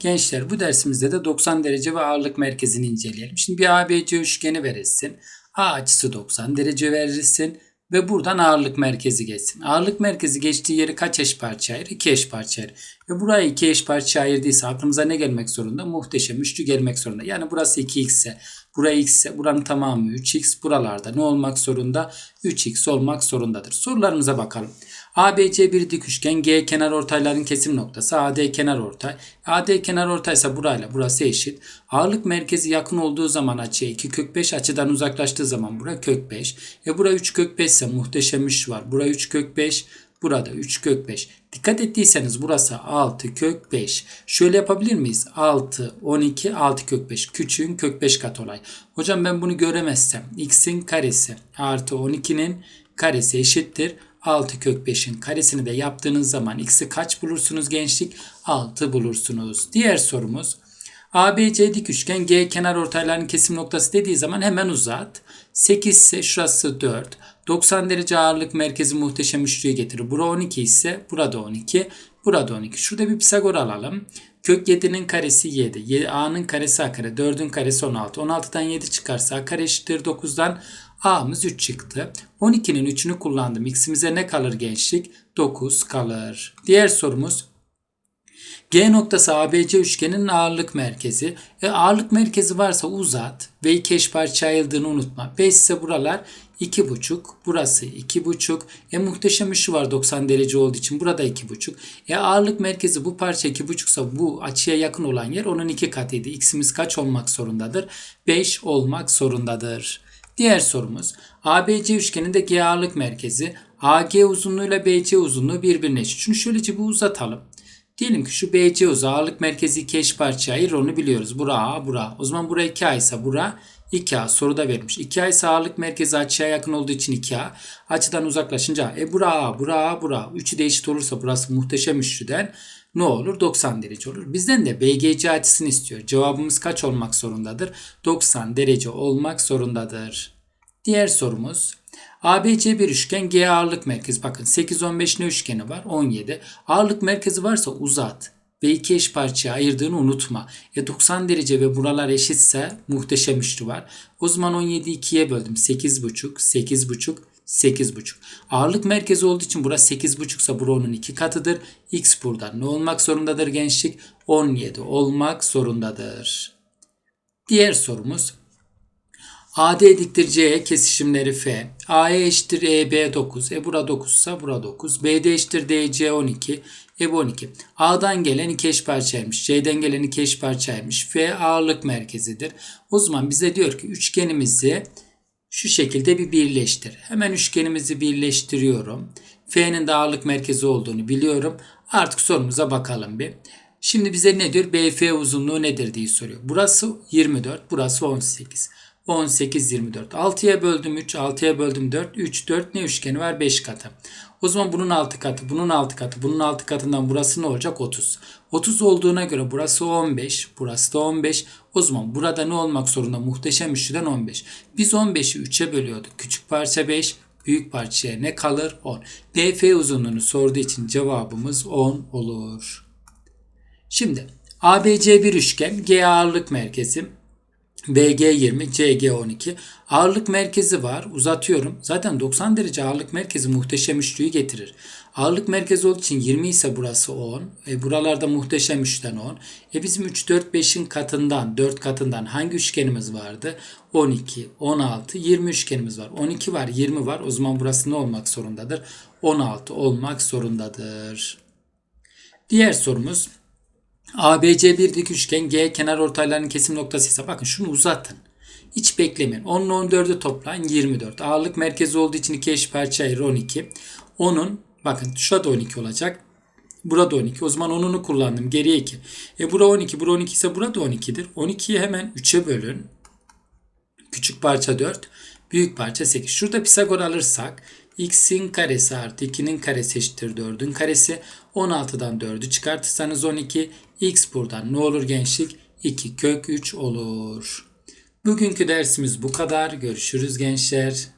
Gençler bu dersimizde de 90 derece ve ağırlık merkezini inceleyelim. Şimdi bir ABC üçgeni verilsin. A açısı 90 derece verilsin ve buradan ağırlık merkezi geçsin. Ağırlık merkezi geçtiği yeri kaç eş parça ayır? 2 eş parça ayır. Ve burayı 2 eş parça ayırdıysa aklımıza ne gelmek zorunda? Muhteşem üçlü gelmek zorunda. Yani burası 2x ise, burayı x ise buranın tamamı 3x. Buralarda ne olmak zorunda? 3x olmak zorundadır. Sorularımıza bakalım. ABC bir dik üçgen, G kenar ortayların kesim noktası, AD kenar ortay. AD kenar ortaysa burayla burası eşit. Ağırlık merkezi yakın olduğu zaman açıya 2 kök 5, açıdan uzaklaştığı zaman bura kök 5. E bura 3 kök 5 ise muhteşem üç var. Bura 3 kök 5, burada 3 kök 5. Dikkat ettiyseniz burası 6 kök 5. Şöyle yapabilir miyiz? 6, 12, 6 kök 5. Küçüğün kök 5 kat olay. Hocam ben bunu göremezsem x'in karesi artı 12'nin karesi eşittir. 6 kök 5'in karesini de yaptığınız zaman x'i kaç bulursunuz gençlik? 6 bulursunuz. Diğer sorumuz. ABC dik üçgen G kenar ortayların kesim noktası dediği zaman hemen uzat. 8 ise şurası 4. 90 derece ağırlık merkezi muhteşem üçlüyü getirir. Bura 12 ise burada 12. Burada 12. Şurada bir Pisagor alalım. Kök 7'nin karesi 7. A'nın karesi A kare. 4'ün karesi 16. 16'dan 7 çıkarsa A kare eşittir 9'dan A'mız 3 çıktı. 12'nin 3'ünü kullandım. X'imize ne kalır gençlik? 9 kalır. Diğer sorumuz G noktası ABC üçgeninin ağırlık merkezi. E, ağırlık merkezi varsa uzat ve iki eş parça ayrıldığını unutma. 5 ise buralar 2,5. Burası 2,5. E muhteşem üçlü var 90 derece olduğu için. Burada 2,5. E ağırlık merkezi bu parça 2,5 ise bu açıya yakın olan yer onun 2 katıydı. X'imiz kaç olmak zorundadır? 5 olmak zorundadır. Diğer sorumuz. ABC üçgeninde G ağırlık merkezi AG uzunluğuyla BC uzunluğu birbirine eşit. Şunu şöylece bir uzatalım. Diyelim ki şu BC uzağı ağırlık merkezi iki eş parça ayır onu biliyoruz. Bura A, bura. O zaman bura 2A ise bura 2A soruda vermiş. 2A ise ağırlık merkezi açıya yakın olduğu için 2A. Açıdan uzaklaşınca e bura A, bura A, bura. Üçü de olursa burası muhteşem üçlüden ne olur? 90 derece olur. Bizden de BGC açısını istiyor. Cevabımız kaç olmak zorundadır? 90 derece olmak zorundadır. Diğer sorumuz ABC bir üçgen G ağırlık merkezi. Bakın 8 15 ne üçgeni var? 17. Ağırlık merkezi varsa uzat ve iki eş parçaya ayırdığını unutma. E 90 derece ve buralar eşitse muhteşem üçlü var. O zaman 17'yi 2'ye böldüm. 8,5, 8,5, 8,5. Ağırlık merkezi olduğu için burası 8,5 ise bura onun 2 katıdır. X buradan ne olmak zorundadır gençlik? 17 olmak zorundadır. Diğer sorumuz AD diktir C'ye kesişimleri F. AE eşittir EB 9. E bura 9 ise bura 9. BD eşittir DC 12. E bu 12. A'dan gelen iki eş parçaymış. C'den gelen iki eş parçaymış. F ağırlık merkezidir. O zaman bize diyor ki üçgenimizi şu şekilde bir birleştir. Hemen üçgenimizi birleştiriyorum. F'nin de ağırlık merkezi olduğunu biliyorum. Artık sorumuza bakalım bir. Şimdi bize ne diyor? BF uzunluğu nedir diye soruyor. Burası 24, burası 18. 18, 24. 6'ya böldüm 3, 6'ya böldüm 4. 3, 4 ne üçgeni var? 5 katı. O zaman bunun 6 katı, bunun 6 katı, bunun 6 katından burası ne olacak? 30. 30 olduğuna göre burası 15, burası da 15. O zaman burada ne olmak zorunda? Muhteşem üçlüden 15. Biz 15'i 3'e bölüyorduk. Küçük parça 5, büyük parçaya ne kalır? 10. BF uzunluğunu sorduğu için cevabımız 10 olur. Şimdi ABC bir üçgen, G ağırlık merkezi. BG 20, CG 12. Ağırlık merkezi var. Uzatıyorum. Zaten 90 derece ağırlık merkezi muhteşem üçlüyü getirir. Ağırlık merkezi olduğu için 20 ise burası 10. E buralarda muhteşem üçten 10. E bizim 3, 4, 5'in katından, 4 katından hangi üçgenimiz vardı? 12, 16, 20 üçgenimiz var. 12 var, 20 var. O zaman burası ne olmak zorundadır? 16 olmak zorundadır. Diğer sorumuz ABC bir dik üçgen G kenar ortaylarının kesim noktası ise bakın şunu uzatın. Hiç beklemeyin. 10 ile 14'ü toplayın 24. Ağırlık merkezi olduğu için iki eş parça ayır 12. Onun bakın şurada 12 olacak. Burada 12. O zaman 10'unu kullandım. Geriye 2. E bura 12. Bura 12 ise burada 12'dir. 12'yi hemen 3'e bölün. Küçük parça 4. Büyük parça 8. Şurada Pisagor alırsak x'in karesi artı 2'nin karesi eşittir 4'ün karesi. 16'dan 4'ü çıkartırsanız 12. x buradan ne olur gençlik? 2 kök 3 olur. Bugünkü dersimiz bu kadar. Görüşürüz gençler.